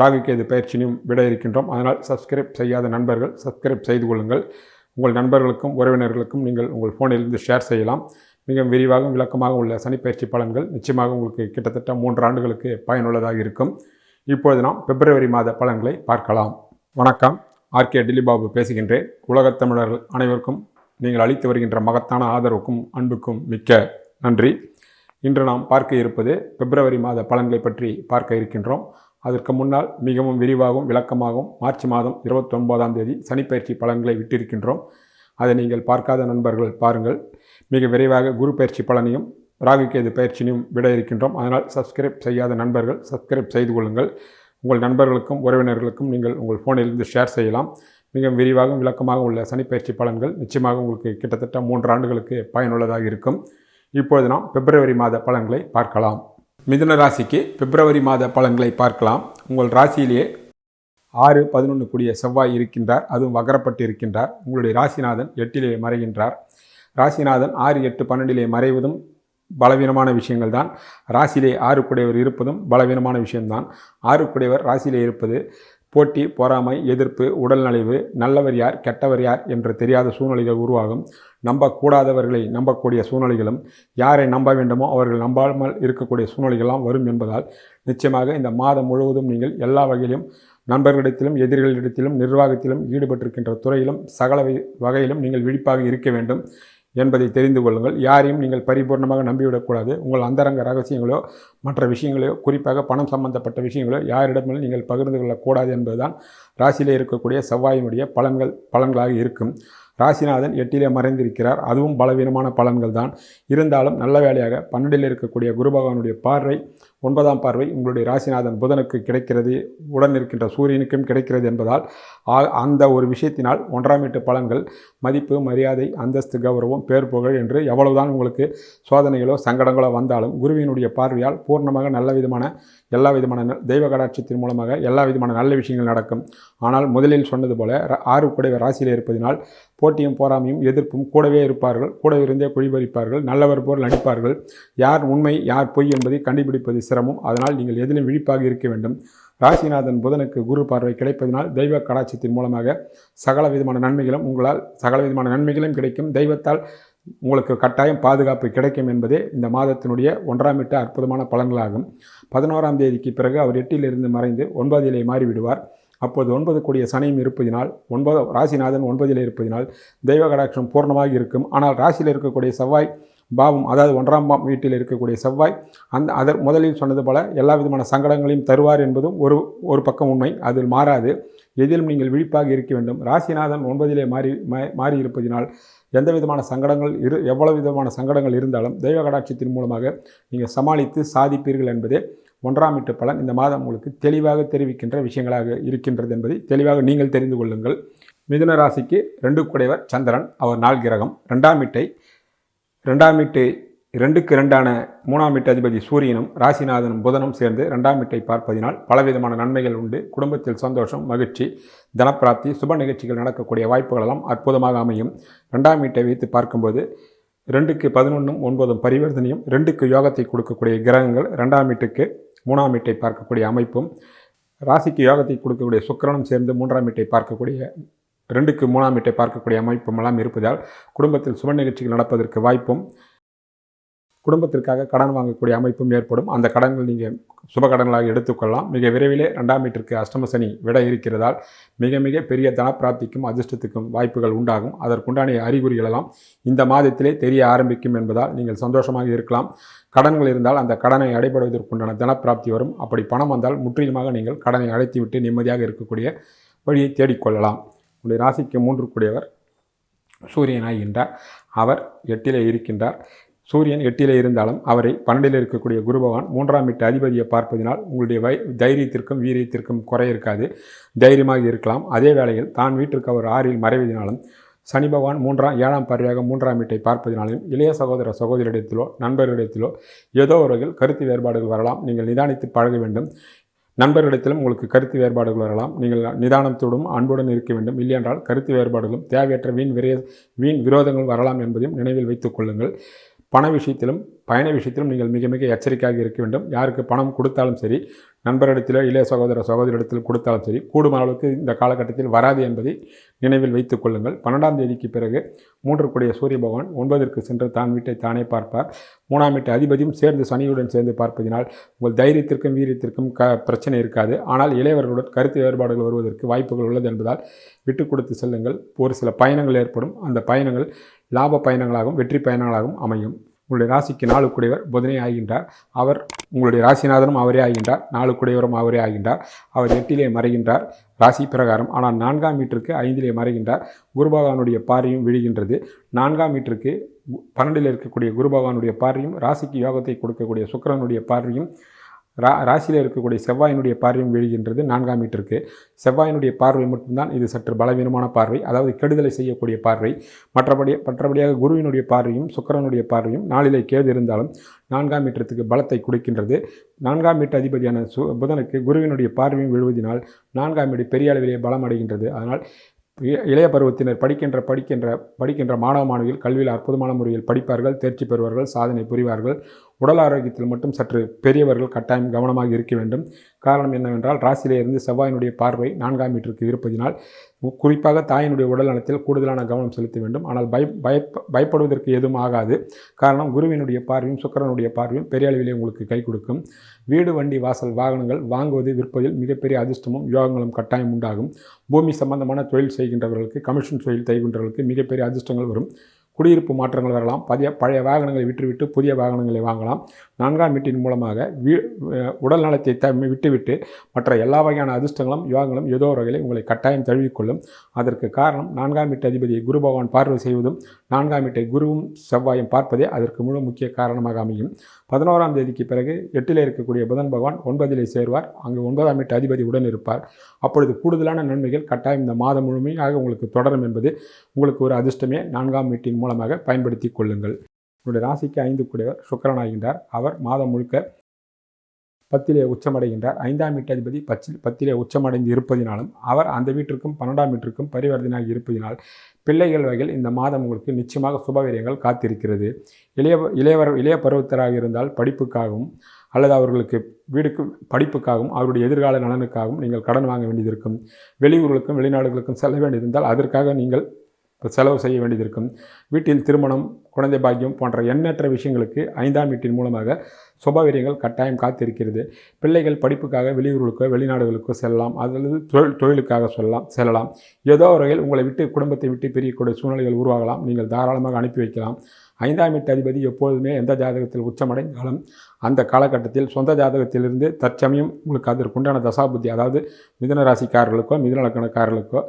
ராகுகேது பயிற்சியினையும் விட இருக்கின்றோம். அதனால் சப்ஸ்கிரைப் செய்யாத நண்பர்கள் சப்ஸ்கிரைப் செய்து கொள்ளுங்கள். உங்கள் நண்பர்களுக்கும் உறவினர்களுக்கும் நீங்கள் உங்கள் ஃபோனிலிருந்து ஷேர் செய்யலாம். மிக விரிவாகவும் விளக்கமாக உள்ள சனிப்பயிற்சி பலன்கள் நிச்சயமாக உங்களுக்கு கிட்டத்தட்ட மூன்று ஆண்டுகளுக்கு பயனுள்ளதாக இருக்கும். இப்பொழுது நாம் பிப்ரவரி மாத பலன்களை பார்க்கலாம். வணக்கம். ஆர்கே டில்லிபாபு பேசுகின்றேன். உலகத் தமிழர்கள் அனைவருக்கும் நீங்கள் அளித்து வருகின்ற மகத்தான ஆதரவுக்கும் அன்புக்கும் மிக்க நன்றி. இன்று நாம் பார்க்க இருப்பது பிப்ரவரி மாத பலன்களை பற்றி பார்க்க இருக்கின்றோம். அதற்கு முன்னால் மிகவும் விரிவாகவும் விளக்கமாகவும் மார்ச் மாதம் இருபத்தொன்பதாம் தேதி சனிப்பயிற்சி பலன்களை விட்டிருக்கின்றோம். அதை நீங்கள் பார்க்காத நண்பர்கள் பாருங்கள். மிக விரைவாக குரு பயிற்சி பலனையும் ராகுகேது பயிற்சியினையும் விட இருக்கின்றோம். அதனால் சப்ஸ்கிரைப் செய்யாத நண்பர்கள் சப்ஸ்கிரைப் செய்து கொள்ளுங்கள். உங்கள் நண்பர்களுக்கும் உறவினர்களுக்கும் நீங்கள் உங்கள் ஃபோனிலிருந்து ஷேர் செய்யலாம். மிக விரிவாகவும் விளக்கமாக உள்ள சனிப்பயிற்சி பலன்கள் நிச்சயமாக உங்களுக்கு கிட்டத்தட்ட மூன்று ஆண்டுகளுக்கு பயனுள்ளதாக இருக்கும். இப்பொழுது நாம் பிப்ரவரி மாத பலன்களை பார்க்கலாம். மிதுன ராசிக்கு பிப்ரவரி மாத பலன்களை பார்க்கலாம். உங்கள் ராசியிலேயே ஆறு பதினொன்று கூடிய செவ்வாய் இருக்கின்றார். அதுவும் வகரப்பட்டு இருக்கின்றார். உங்களுடைய ராசிநாதன் எட்டிலே மறைகின்றார். ராசிநாதன் ஆறு எட்டு பன்னெண்டிலே மறைவதும் பலவீனமான விஷயங்கள் தான். ராசியிலே ஆறு குடையவர் இருப்பதும் பலவீனமான விஷயம்தான். ஆறு குடையவர் ராசியிலே இருப்பது போட்டி பொறாமை எதிர்ப்பு உடல்நலிவு நல்லவர் யார் கெட்டவர் யார் என்று தெரியாத சூழ்நிலைகள் உருவாகும். நம்பக்கூடாதவர்களை நம்பக்கூடிய சூழ்நிலைகளும் யாரை நம்ப வேண்டுமோ அவர்கள் நம்பாமல் இருக்கக்கூடிய சூழ்நிலைகள்லாம் வரும் என்பதால் நிச்சயமாக இந்த மாதம் முழுவதும் நீங்கள் எல்லா வகையிலும் நண்பர்களிடத்திலும் எதிரிகளிடத்திலும் நிர்வாகத்திலும் ஈடுபட்டிருக்கின்ற துறையிலும் சகல வகையிலும் நீங்கள் விழிப்பாக இருக்க வேண்டும். என்பதை தெரிந்து கொள்ளுங்கள். யாரையும் நீங்கள் பரிபூர்ணமாக நம்பிவிடக்கூடாது. உங்கள் அந்தரங்க ரகசியங்களோ மற்ற விஷயங்களோ குறிப்பாக பணம் சம்பந்தப்பட்ட விஷயங்களோ யாரிடமும் நீங்கள் பகிர்ந்து கொள்ளக்கூடாது என்பதுதான் ராசியிலே இருக்கக்கூடிய செவ்வாயினுடைய பலன்கள் பலன்களாக இருக்கும். ராசிநாதன் எட்டிலே மறைந்திருக்கிறார். அதுவும் பலவீனமான பலன்கள் தான். இருந்தாலும் நல்ல வேலையாக பன்னெண்டில் இருக்கக்கூடிய குரு பகவானுடைய பார்வை ஒன்பதாம் பார்வை உங்களுடைய ராசிநாதன் புதனுக்கு கிடைக்கிறது உடன் இருக்கின்ற சூரியனுக்கும் கிடைக்கிறது என்பதால் ஆ- அந்த ஒரு விஷயத்தினால் ஒன்றாம் வீட்டு பலன்கள் மதிப்பு மரியாதை அந்தஸ்து கௌரவம் பேர் புகழ் என்று எவ்வளவுதான் உங்களுக்கு சோதனைகளோ சங்கடங்களோ வந்தாலும் குருவினுடைய பார்வையால் பூர்ணமாக நல்ல விதமான எல்லா விதமான தெய்வ கடாட்சியத்தின் மூலமாக எல்லா விதமான நல்ல விஷயங்கள் நடக்கும். ஆனால் முதலில் சொன்னது போல ஆறு குடைவ ராசியில் இருப்பதினால் போட்டியும் போராமையும் எதிர்ப்பும் கூடவே இருப்பார்கள் கூட இருந்தே குழிபறிப்பார்கள் நல்லவர் போல் நடிப்பார்கள். யார் உண்மை யார் பொய் என்பதை கண்டுபிடிப்பது சிரமம். அதனால் நீங்கள் எதிலும் விழிப்பாக இருக்க வேண்டும். ராசிநாதன் புதனுக்கு குரு பார்வை கிடைப்பதனால் தெய்வ கடாட்சத்தின் மூலமாக சகல விதமான நன்மைகளும் உங்களால் சகல விதமான நன்மைகளும் கிடைக்கும். தெய்வத்தால் உங்களுக்கு கட்டாயம் பாதுகாப்பு கிடைக்கும் என்பதே இந்த மாதத்தினுடைய ஒன்றாம் எட்டு அற்புதமான பலன்களாகும். பதினோராம் தேதிக்கு பிறகு அவர் எட்டிலிருந்து மறைந்து ஒன்பதிலே மாறிவிடுவார். அப்போது ஒன்பது கூடிய சனியும் இருப்பதினால் ஒன்பது ராசிநாதன் ஒன்பதில் இருப்பதினால் தெய்வ கடாட்சம் பூர்ணமாக இருக்கும். ஆனால் ராசியில் இருக்கக்கூடிய செவ்வாய் பாவம் அதாவது ஒன்றாம் வீட்டில் இருக்கக்கூடிய செவ்வாய் அந்த அதர் முதலில் சொன்னது போல எல்லா விதமான சங்கடங்களையும் தருவார் என்பதும் ஒரு ஒரு பக்கம் உண்மை. அதில் மாறாது. எதிலும் நீங்கள் விழிப்பாக இருக்க வேண்டும். ராசிநாதன் ஒன்பதிலே மாறி மா- மாறி இருப்பதினால் எந்த விதமான சங்கடங்கள் இரு எவ்வளவு விதமான சங்கடங்கள் இருந்தாலும் தெய்வ கடாட்சத்தின் மூலமாக நீங்கள் சமாளித்து சாதிப்பீர்கள் என்பதே ஒன்றாம் வீட்டு பலன் இந்த மாதம் உங்களுக்கு தெளிவாக தெரிவிக்கின்ற விஷயங்களாக இருக்கின்றது என்பதை தெளிவாக நீங்கள் தெரிந்து கொள்ளுங்கள். மிதுன ராசிக்கு ரெண்டு குடைவர் சந்திரன் அவர் நாள் கிரகம். ரெண்டாம் வீட்டை ரெண்டாம் வீட்டு ரெண்டுக்கு ரெண்டான மூணாம் வீட்டு அதிபதி சூரியனும் ராசிநாதனும் புதனும் சேர்ந்து ரெண்டாம் வீட்டை பார்ப்பதினால் பலவிதமான நன்மைகள் உண்டு. குடும்பத்தில் சந்தோஷம் மகிழ்ச்சி தனப்பிராப்தி சுப நிகழ்ச்சிகள் நடக்கக்கூடிய வாய்ப்புகளெல்லாம் அற்புதமாக அமையும். ரெண்டாம் வீட்டை வைத்து பார்க்கும்போது ரெண்டுக்கு பதினொன்றும் ஒன்பதும் பரிவர்த்தனையும் ரெண்டுக்கு யோகத்தை கொடுக்கக்கூடிய கிரகங்கள் ரெண்டாம் வீட்டுக்கு மூணாம் வீட்டை பார்க்கக்கூடிய அமைப்பும் ராசிக்கு யோகத்தை கொடுக்கக்கூடிய சுக்கரனும் சேர்ந்து மூன்றாம் வீட்டை பார்க்கக்கூடிய ரெண்டுக்கு மூணாம் வீட்டை பார்க்கக்கூடிய அமைப்பும் எல்லாம் இருப்பதால் குடும்பத்தில் சுப நிகழ்ச்சிகள் நடப்பதற்கு வாய்ப்பும் குடும்பத்திற்காக கடன் வாங்கக்கூடிய அமைப்பும் ஏற்படும். அந்த கடன்கள் நீங்கள் சுப கடன்களாக எடுத்துக்கொள்ளலாம். மிக விரைவிலே ரெண்டாம் வீட்டிற்கு அஷ்டமசனி விட இருக்கிறதால் மிக மிக பெரிய தனப்பிராப்திக்கும் அதிர்ஷ்டத்துக்கும் வாய்ப்புகள் உண்டாகும். அதற்குண்டான அறிகுறிகளெல்லாம் இந்த மாதத்திலே தெரிய ஆரம்பிக்கும் என்பதால் நீங்கள் சந்தோஷமாக இருக்கலாம். கடன்கள் இருந்தால் அந்த கடனை அடைபடுவதற்குண்டான தனப்பிராப்தி வரும். அப்படி பணம் வந்தால் முற்றிலுமாக நீங்கள் கடனை அடைத்துவிட்டு நிம்மதியாக இருக்கக்கூடிய வழியை தேடிக்கொள்ளலாம். உங்களுடைய ராசிக்கு மூன்று கூடியவர் சூரியனாகின்றார் அவர் எட்டிலே இருக்கின்றார். சூரியன் எட்டிலே இருந்தாலும் அவரை பன்னெண்டில் இருக்கக்கூடிய குரு பகவான் மூன்றாம் எட்டு அதிபதியை பார்ப்பதினால் உங்களுடைய வை தைரியத்திற்கும் வீரியத்திற்கும் குறை இருக்காது. தைரியமாக இருக்கலாம். அதே வேளையில் தான் வீட்டிற்கு அவர் ஆறில் மறைவதினாலும் சனி பகவான் மூன்றாம் ஏழாம் பார்வையாக மூன்றாம் வீட்டை பார்ப்பதினாலும் இளைய சகோதர சகோதரிடத்திலோ நண்பர்களிடத்திலோ ஏதோ ஒரு கருத்து வேறுபாடுகள் வரலாம். நீங்கள் நிதானித்து பழக வேண்டும். நண்பர்களிடத்திலும் உங்களுக்கு கருத்து வேறுபாடுகள் வரலாம். நீங்கள் நிதானத்தோடும் அன்புடன் இருக்க வேண்டும். இல்லையென்றால் கருத்து வேறுபாடுகளும் தேவையற்ற வீண் விரய வீண் விரோதங்கள் வரலாம் என்பதையும் நினைவில் வைத்துக் கொள்ளுங்கள். பண விஷயத்திலும் பயண விஷயத்திலும் நீங்கள் மிக மிக எச்சரிக்கையாக இருக்க வேண்டும். யாருக்கு பணம் கொடுத்தாலும் சரி நண்பரிடத்திலோ இளைய சகோதர சகோதரிடத்தில் கொடுத்தாலும் சரி கூடுமான அளவுக்கு இந்த காலகட்டத்தில் வராது என்பதை நினைவில் வைத்துக் கொள்ளுங்கள். பன்னெண்டாம் தேதிக்கு பிறகு மூன்று கூடிய சூரிய பகவான் ஒன்பதற்கு சென்று தான் வீட்டை தானே பார்ப்பார். மூணாம் வீட்டு அதிபதியும் சேர்ந்து சனியுடன் சேர்ந்து பார்ப்பதினால் உங்கள் தைரியத்திற்கும் வீரியத்திற்கும் க பிரச்சனை இருக்காது. ஆனால் இளையவர்களுடன் கருத்து வேறுபாடுகள் வருவதற்கு வாய்ப்புகள் உள்ளது என்பதால் விட்டு கொடுத்து செல்லுங்கள். ஒரு சில பயணங்கள் ஏற்படும். அந்த பயணங்கள் லாப பயணங்களாகவும் வெற்றி பயணங்களாகவும் அமையும். உங்களுடைய ராசிக்கு நாலு குடையவர் புதனே ஆகின்றார். அவர் உங்களுடைய ராசிநாதனும் அவரே ஆகின்றார். நாலு குடையவரும் அவரே ஆகின்றார். அவர் எட்டிலே மறைகின்றார். ராசி பிரகாரம். ஆனால் நான்காம் மீட்டருக்கு ஐந்திலே மறைகின்றார். குரு பகவானுடைய பார்வையும் விழுகின்றது. நான்காம் மீட்டருக்கு பன்னெண்டில் இருக்கக்கூடிய குரு பகவானுடைய பார்வையும் ராசிக்கு யோகத்தை கொடுக்கக்கூடிய சுக்கிரனுடைய பார்வையும் ரா ராசியில் இருக்கக்கூடிய செவ்வாயினுடைய பார்வையும் விழுகின்றது நான்காம் மீட்டருக்கு செவ்வாயினுடைய பார்வை மட்டும்தான் இது சற்று பலவீனமான பார்வை. அதாவது கெடுதலை செய்யக்கூடிய பார்வை. மற்றபடி மற்றபடியாக குருவினுடைய பார்வையும் சுக்கிரனுடைய பார்வையும் நாளிலே கேது இருந்தாலும் நான்காம் மீட்டத்துக்கு பலத்தை கொடுக்கின்றது. நான்காம் மீட்டர் அதிபதியான சு புதனுக்கு குருவினுடைய பார்வையும் விழுவதினால் நான்காம் மீடு பெரிய அளவிலே பலம் அடைகின்றது. அதனால் இளைய பருவத்தினர் படிக்கின்ற படிக்கின்ற படிக்கின்ற மாணவ மாணவிகள் கல்வியில் அற்புதமான முறையில் படிப்பார்கள் தேர்ச்சி பெறுவார்கள் சாதனை புரிவார்கள். உடல் ஆரோக்கியத்தில் மட்டும் சற்று பெரியவர்கள் கட்டாயம் கவனமாக இருக்க வேண்டும். காரணம் என்னவென்றால் ராசியிலே இருந்து செவ்வாயினுடைய பார்வை நான்காம் மீட்டருக்கு இருப்பதினால் குறிப்பாக தாயினுடைய உடல் நலத்தில் கூடுதலான கவனம் செலுத்த வேண்டும். ஆனால் பய பய பயப்படுவதற்கு எதுவும் ஆகாது. காரணம் குருவினுடைய பார்வையும் சுக்கிரனுடைய பார்வையும் பெரிய அளவிலே உங்களுக்கு கை கொடுக்கும். வீடு வண்டி வாசல் வாகனங்கள் வாங்குவது விற்பதில் மிகப்பெரிய அதிர்ஷ்டமும் யோகங்களும் கட்டாயம் உண்டாகும். பூமி சம்பந்தமான தொழில் செய்கின்றவர்களுக்கு கமிஷன் தொழில் செய்கின்றவர்களுக்கு மிகப்பெரிய அதிர்ஷ்டங்கள் வரும். குடியிருப்பு மாற்றங்கள் வரலாம். பழைய பழைய வாகனங்களை விற்றுவிட்டு புதிய வாகனங்களை வாங்கலாம். நான்காம் வீட்டின் மூலமாக வீ உடல் நலத்தை த விட்டுவிட்டு மற்ற எல்லா வகையான அதிர்ஷ்டங்களும் யோகங்களும் ஏதோ ஒரு வகையில் உங்களை கட்டாயம் தழுவிக்கொள்ளும். அதற்கு காரணம் நான்காம் வீட்டு அதிபதியை குரு பகவான் பார்வை செய்வதும் நான்காம் வீட்டை குருவும் செவ்வாயும் பார்ப்பதே அதற்கு முழு முக்கிய காரணமாக அமையும். பதினோராம் தேதிக்கு பிறகு எட்டிலே இருக்கக்கூடிய புதன் பகவான் ஒன்பதிலே சேர்வார். அங்கு ஒன்பதாம் வீட்டு அதிபதி உடன் இருப்பார். அப்பொழுது கூடுதலான நன்மைகள் கட்டாயம் இந்த மாதம் முழுமையாக உங்களுக்கு தொடரும் என்பது உங்களுக்கு ஒரு அதிர்ஷ்டமே. நான்காம் வீட்டின் மூலமாக பயன்படுத்தி கொள்ளுங்கள். உங்களுடைய ராசிக்கு ஐந்து கூடியவர் சுக்கிரன் ஆகின்றார் அவர் மாதம் முழுக்க பத்திலே உச்சமடைகின்றார். ஐந்தாம் வீட்டு அதிபதி பச்சில் பத்திலே உச்சமடைந்து இருப்பதினாலும் அவர் அந்த வீட்டிற்கும் பன்னெண்டாம் வீட்டிற்கும் பரிவர்த்தனையாக இருப்பதினால் பிள்ளைகள் வகையில் இந்த மாதம் உங்களுக்கு நிச்சயமாக சுபவீரியங்கள் காத்திருக்கிறது. இளைய இளையவர் இளைய பருவத்தராக இருந்தால் படிப்புக்காகவும் அல்லது அவர்களுக்கு வீடுக்கு படிப்புக்காகவும் அவருடைய எதிர்கால நலனுக்காகவும் நீங்கள் கடன் வாங்க வேண்டியது இருக்கும். வெளியூர்களுக்கும் வெளிநாடுகளுக்கும் செல்ல வேண்டியிருந்தால் அதற்காக நீங்கள் செலவு செய்ய வேண்டியது இருக்கும். வீட்டில் திருமணம் குழந்தை பாக்கியம் போன்ற எண்ணற்ற விஷயங்களுக்கு ஐந்தாம் வீட்டின் மூலமாக சுபவீரியங்கள் கட்டாயம் காத்திருக்கிறது. பிள்ளைகள் படிப்புக்காக வெளியூர்களுக்கோ வெளிநாடுகளுக்கோ செல்லலாம். அல்லது தொழில் தொழிலுக்காக சொல்லலாம் செல்லலாம். ஏதோ வகையில் உங்களை விட்டு குடும்பத்தை விட்டு பிரியக்கூடிய சூழ்நிலைகள் உருவாகலாம். நீங்கள் தாராளமாக அனுப்பி வைக்கலாம். ஐந்தாம் வீட்டு அதிபதி எப்பொழுதுமே எந்த ஜாதகத்தில் உச்சமடைந்தாலும் அந்த காலகட்டத்தில் சொந்த ஜாதகத்திலிருந்து தற்சமயம் உங்களுக்கு அதற்குண்டான தசாபுத்தி அதாவது மிதன ராசிக்காரர்களுக்கோ மிதனக்கணக்காரர்களுக்கோ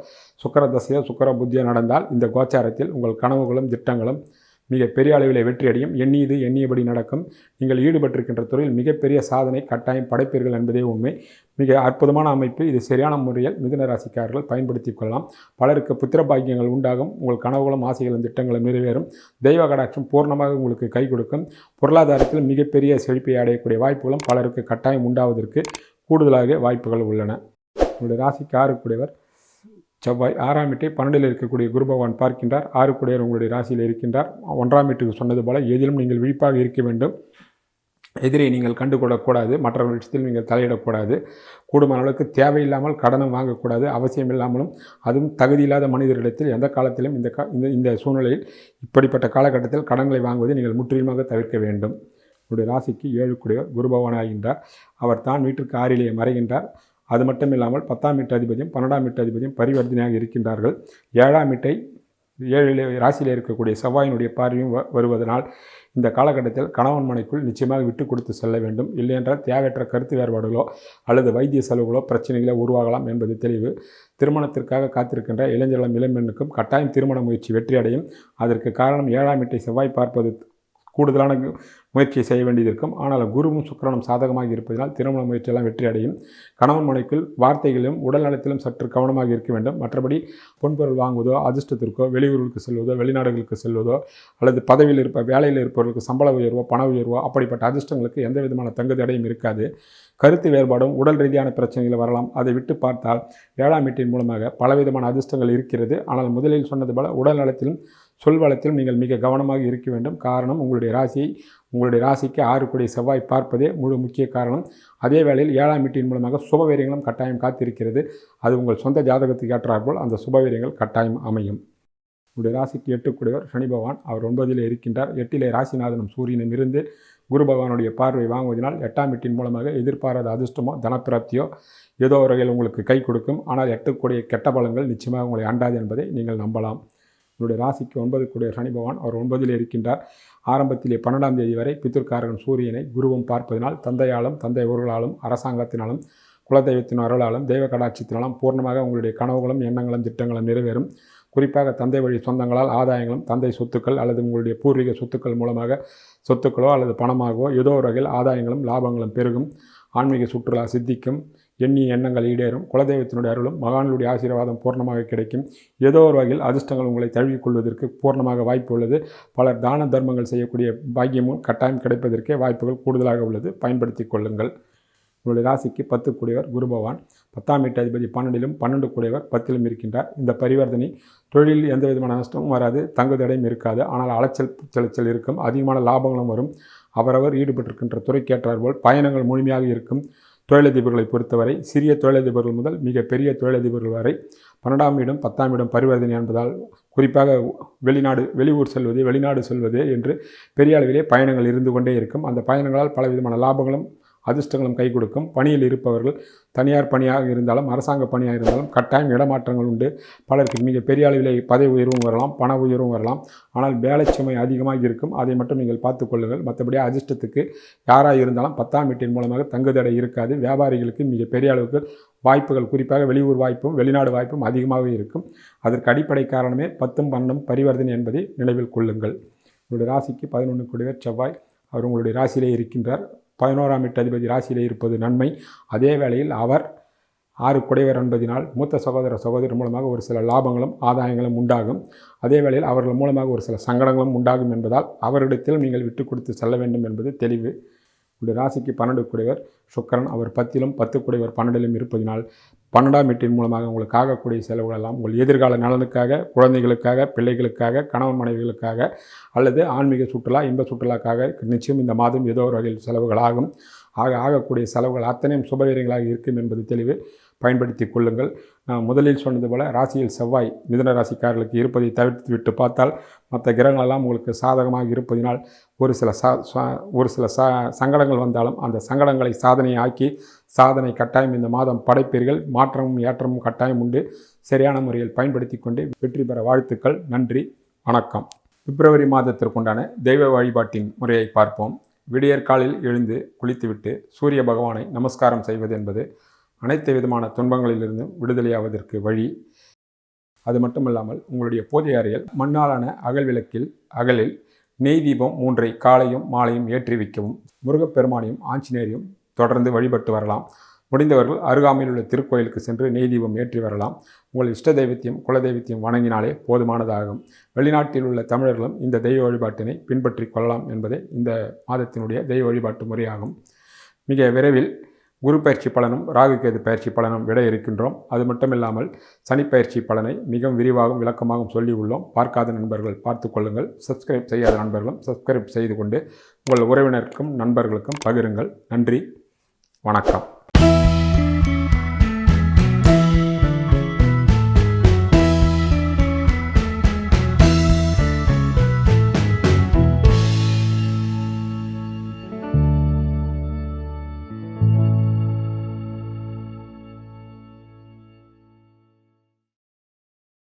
சுக்கர தசையோ சுக்கர புத்தியோ நடந்தால் இந்த கோச்சாரத்தில் உங்கள் கனவுகளும் திட்டங்களும் மிக பெரிய அளவில் வெற்றியடையும். எண்ணியது எண்ணியபடி நடக்கும். நீங்கள் ஈடுபட்டிருக்கின்ற துறையில் மிகப்பெரிய சாதனை கட்டாயம் படைப்பீர்கள் என்பதே உண்மை. மிக அற்புதமான அமைப்பு. இது சரியான முறையில் மிதுன ராசிக்காரர்கள் பயன்படுத்திக் கொள்ளலாம். பலருக்கு புத்திர பாக்கியங்கள் உண்டாகும். உங்கள் கனவுகளும் ஆசைகளும் திட்டங்களும் நிறைவேறும். தெய்வ கடாட்சம் பூர்ணமாக உங்களுக்கு கை கொடுக்கும். பொருளாதாரத்தில் மிகப்பெரிய செழிப்பை அடையக்கூடிய வாய்ப்புகளும் பலருக்கு கட்டாயம் உண்டாவதற்கு கூடுதலாக வாய்ப்புகள் உள்ளன. உங்களுடைய ராசிக்கு ஆறுக்குடையவர் செவ்வாய் ஆறாம் வீட்டை பன்னெண்டில் இருக்கக்கூடிய குரு பகவான் பார்க்கின்றார். ஆறுக்குடையவர் உங்களுடைய ராசியில் இருக்கின்றார். ஒன்றாம் வீட்டுக்கு சொன்னது போல எதிலும் நீங்கள் விழிப்பாக இருக்க வேண்டும். எதிரை நீங்கள் கண்டுகொள்ளக்கூடாது. மற்றவர்கள் விஷயத்தில் நீங்கள் தலையிடக்கூடாது. கூடுமான அளவுக்கு தேவையில்லாமல் கடனும் வாங்கக்கூடாது. அவசியம் இல்லாமலும் அதுவும் தகுதியில்லாத மனிதர்களிடத்தில் எந்த காலத்திலும் இந்த கா இந்த இந்த சூழ்நிலையில் இப்படிப்பட்ட காலகட்டத்தில் கடன்களை வாங்குவதை நீங்கள் முற்றிலுமாக தவிர்க்க வேண்டும். உங்களுடைய ராசிக்கு ஏழுக்குடையவர் குரு பகவான் ஆகின்றார் அவர் தான் வீட்டிற்கு ஆறிலேயே மறைகின்றார். அது மட்டும் இல்லாமல் பத்தாம் வீட்டு அதிபதியும் பன்னெண்டாம் வீட்டு அதிபதியும் பரிவர்த்தனையாக இருக்கின்றார்கள். ஏழாம் வீட்டை ஏழில் ராசியில் இருக்கக்கூடிய செவ்வாயினுடைய பார்வையும் வ- வருவதனால் இந்த காலகட்டத்தில் கணவன் மனைக்குள் நிச்சயமாக விட்டு கொடுத்து செல்ல வேண்டும். இல்லையென்றால் தேவையற்ற கருத்து வேறுபாடுகளோ அல்லது வைத்திய செலவுகளோ பிரச்சனைகளோ உருவாகலாம் என்பது தெளிவு. திருமணத்திற்காக காத்திருக்கின்ற இளைஞர்களும் இளம்பெண்ணுக்கும் கட்டாயம் திருமண முயற்சி வெற்றியடையும். அதற்கு காரணம் ஏழாம் வீட்டை செவ்வாய் பார்ப்பது கூடுதலான முயற்சியை முயற்சி செய்ய வேண்டியது இருக்கும் ஆனால் குருவும் சுக்கரனும் சாதகமாக இருப்பதனால் திருமண முயற்சியெல்லாம் வெற்றி அடையும் கணவன் மனைக்குள் வார்த்தைகளிலும் உடல் நலத்திலும் சற்று கவனமாக இருக்க வேண்டும். மற்றபடி பொன்பொருள் வாங்குவதோ அதிர்ஷ்டத்திற்கோ வெளியூர்களுக்கு செல்வதோ வெளிநாடுகளுக்கு செல்வதோ அல்லது பதவியில் இருப்ப வேலையில் இருப்பவர்களுக்கு சம்பள உயர்வோ பண உயர்வோ அப்படிப்பட்ட அதிர்ஷ்டங்களுக்கு எந்த விதமான தங்குதடையும் இருக்காது. கருத்து வேறுபாடும் உடல் ரீதியான பிரச்சனைகள் வரலாம். அதை விட்டு பார்த்தால் ஏழாம் வீட்டின் மூலமாக பலவிதமான அதிர்ஷ்டங்கள் இருக்கிறது. ஆனால் முதலில் சொன்னது போல உடல் நலத்திலும் சொல்வளத்திலும் நீங்கள் மிக கவனமாக இருக்க வேண்டும். காரணம் உங்களுடைய ராசியை உங்களுடைய ராசிக்கு ஆறுக்குடைய செவ்வாய் பார்ப்பதே முழு முக்கிய காரணம். அதே வேளையில் ஏழாம் வீட்டின் மூலமாக சுபவீரியங்களும் கட்டாயம் காத்திருக்கிறது. அது உங்கள் சொந்த ஜாதகத்துக்கு ஏற்றாற்போல் அந்த சுபவீரியங்கள் கட்டாயம் அமையும். உங்களுடைய ராசிக்கு எட்டுக்குடையவர் சனி பகவான். அவர் ஒன்பதிலே இருக்கின்றார். எட்டிலே ராசிநாதனும் சூரியனும் இருந்து குரு பகவானுடைய பார்வை வாங்குவதனால் எட்டாம் வீட்டின் மூலமாக எதிர்பாராத அதிர்ஷ்டமோ தனப்பிராப்தியோ ஏதோ ஒரு வகையில் உங்களுக்கு கை கொடுக்கும். ஆனால் எட்டுக்கூடிய கெட்ட பலன்கள் நிச்சயமாக உங்களை அண்டாது என்பதை நீங்கள் நம்பலாம். உங்களுடைய ராசிக்கு ஒன்பது கூடிய சனி பகவான் அவர் ஒன்பதில் இருக்கின்றார். ஆரம்பத்திலே பன்னெண்டாம் தேதி வரை பித்திருக்காரகன் சூரியனை குருவும் பார்ப்பதனால் தந்தையாலும் தந்தை ஊர்களாலும் அரசாங்கத்தினாலும் குலதெய்வத்தின் அருளாலும் தெய்வ கடாட்சித்தினாலும் பூர்ணமாக உங்களுடைய கனவுகளும் எண்ணங்களும் திட்டங்களும் நிறைவேறும். குறிப்பாக தந்தை வழி சொந்தங்களால் ஆதாயங்களும் தந்தை சொத்துக்கள் அல்லது உங்களுடைய பூர்வீக சொத்துக்கள் மூலமாக சொத்துக்களோ அல்லது பணமாகவோ ஏதோ ஒரு வகையில் ஆதாயங்களும் லாபங்களும் பெருகும். ஆன்மீக சுற்றுலா சித்திக்கும். எண்ணிய எண்ணங்கள் ஈடேறும். குலதெய்வத்தினுடைய அருளும் மகான்களுடைய ஆசீர்வாதம் பூர்ணமாக கிடைக்கும். ஏதோ ஒரு வகையில் அதிர்ஷ்டங்கள் உங்களை தழுவிக்கொள்வதற்கு பூர்ணமாக வாய்ப்பு உள்ளது. பலர் தான தர்மங்கள் செய்யக்கூடிய பாக்கியமும் கட்டாயம் கிடைப்பதற்கே வாய்ப்புகள் கூடுதலாக உள்ளது. பயன்படுத்தி கொள்ளுங்கள். உங்களுடைய ராசிக்கு பத்து கூடியவர் குரு பகவான். பத்தாம் வீட்டு அதிபதி பன்னெண்டிலும் பன்னெண்டு கூடியவர் பத்திலும் இருக்கின்றார். இந்த பரிவர்த்தனை தொழிலில் எந்த விதமான நஷ்டமும் வராது தங்குதடையும் இருக்காது. ஆனால் அலைச்சல் செலுச்சல் இருக்கும். அதிகமான லாபங்களும் வரும். அவரவர் ஈடுபட்டிருக்கின்ற துறைக்கேற்றாற்போல் பயணங்கள் முழுமையாக இருக்கும். தொழிலதிபர்களை பொறுத்தவரை சிறிய தொழிலதிபர்கள் முதல் மிக பெரிய தொழிலதிபர்கள் வரை பன்னெண்டாம் இடம் பத்தாம் இடம் பரிவர்த்தனை என்பதால் குறிப்பாக வெளிநாடு வெளியூர் செல்வது வெளிநாடு செல்வது என்று பெரிய அளவிலே பயணங்கள் இருந்து கொண்டே இருக்கும். அந்த பயணங்களால் பலவிதமான லாபங்களும் அதிர்ஷ்டங்களும் கை கொடுக்கும். பணியில் இருப்பவர்கள் தனியார் பணியாக இருந்தாலும் அரசாங்க பணியாக இருந்தாலும் கட்டாயம் இடமாற்றங்கள் உண்டு. பலருக்கு மிக பெரிய அளவிலே பதவி உயர்வும் வரலாம் பண உயர்வும் வரலாம். ஆனால் வேலை சுமை அதிகமாக இருக்கும். அதை மட்டும் நீங்கள் பார்த்துக்கொள்ளுங்கள் மற்றபடி அதிர்ஷ்டத்துக்கு யாராக இருந்தாலும் பத்தாம் வீட்டின் மூலமாக தங்குதடை இருக்காது. வியாபாரிகளுக்கு மிக பெரிய அளவுக்கு வாய்ப்புகள் குறிப்பாக வெளியூர் வாய்ப்பும் வெளிநாடு வாய்ப்பும் அதிகமாக இருக்கும். அதற்கு அடிப்படை காரணமே பத்தும் பன்னும் பரிவர்த்தனை என்பதை நினைவில் கொள்ளுங்கள். உங்களுடைய ராசிக்கு பதினொன்று கூடியவர் செவ்வாய் அவர் உங்களுடைய ராசியிலே இருக்கின்றார். பதினோராம் எட்டு அதிபதி ராசியிலே இருப்பது நன்மை. அதே வேளையில் அவர் ஆறு குடைவர் என்பதினால் மூத்த சகோதர சகோதரர் மூலமாக ஒரு சில லாபங்களும் ஆதாயங்களும் உண்டாகும். அதே வேளையில் அவர்கள் மூலமாக ஒரு சில சங்கடங்களும் உண்டாகும் என்பதால் அவரிடத்தில் நீங்கள் விட்டு கொடுத்து செல்ல வேண்டும் என்பது தெளிவு. உடைய ராசிக்கு பன்னெண்டு குடைவர் சுக்கரன். அவர் பத்திலும் பத்து குடைவர் பன்னெண்டிலும் இருப்பதினால் பன்னெண்டாம் வீட்டின் மூலமாக உங்களுக்கு ஆகக்கூடிய செலவுகளெல்லாம் உங்கள் எதிர்கால நலனுக்காக குழந்தைகளுக்காக பிள்ளைகளுக்காக கணவன் மனைவிகளுக்காக அல்லது ஆன்மீக சுற்றுலா இன்ப சுற்றுலாக்காக நிச்சயம் இந்த மாதம் ஏதோ ஒரு வகையில் செலவுகளாகும். ஆக ஆகக்கூடிய செலவுகள் அத்தனையும் சுபவீரியங்களாக இருக்கும் என்பது தெளிவு. பயன்படுத்தி கொள்ளுங்கள். நான் முதலில் சொன்னது போல ராசியில் செவ்வாய் மிதன ராசிக்காரர்களுக்கு இருப்பதை தவிர்த்து விட்டு பார்த்தால் மற்ற கிரகங்களெல்லாம் உங்களுக்கு சாதகமாக இருப்பதினால் ஒரு சில சா சா- ஒரு சில ச சங்கடங்கள் வந்தாலும் அந்த சங்கடங்களை சாதனையாக்கி சாதனை கட்டாயம் இந்த மாதம் படைப்பீர்கள். மாற்றமும் ஏற்றமும் கட்டாயம் உண்டு. சரியான முறையில் பயன்படுத்தி கொண்டு வெற்றி பெற வாழ்த்துக்கள். நன்றி. வணக்கம். பிப்ரவரி மாதத்திற்குண்டான தெய்வ வழிபாட்டின் முறையை பார்ப்போம். விடியற்காலில் எழுந்து குளித்துவிட்டு சூரிய பகவானை நமஸ்காரம் செய்வது என்பது அனைத்து விதமான துன்பங்களிலிருந்தும் விடுதலையாவதற்கு வழி. அது மட்டுமல்லாமல் உங்களுடைய பூஜை அறையில் மண்ணாலான அகல் விளக்கில் அகலில் நெய் தீபம் மூன்றை காலையும் மாலையும் ஏற்றி வைக்கவும். முருகப்பெருமானையும் ஆஞ்சநேயரையும் தொடர்ந்து வழிபட்டு வரலாம். முடிந்தவர்கள் அருகாமையில் உள்ள திருக்கோயிலுக்கு சென்று நெய் தீபம் ஏற்றி வரலாம். உங்கள் இஷ்ட தெய்வத்தையும் குலதெய்வத்தையும் வணங்கினாலே போதுமானதாகும். வெளிநாட்டில் உள்ள தமிழர்களும் இந்த தெய்வ வழிபாட்டினை பின்பற்றி கொள்ளலாம் என்பதே இந்த மாதத்தினுடைய தெய்வ வழிபாட்டு முறையாகும். மிக விரைவில் குரு பயிற்சி பலனும் ராகுகேது பயிற்சி பலனும் விட இருக்கின்றோம். அது மட்டும் இல்லாமல் சனி பயிற்சி பலனை மிகவும் விரிவாகவும் விளக்கமாகவும் சொல்லி உள்ளோம் பார்க்காத நண்பர்கள் பார்த்து கொள்ளுங்கள். சப்ஸ்கிரைப் செய்யாத நண்பர்களும் சப்ஸ்கிரைப் செய்து கொண்டு உங்கள் உறவினருக்கும் நண்பர்களுக்கும் பகிருங்கள். நன்றி. வணக்கம்.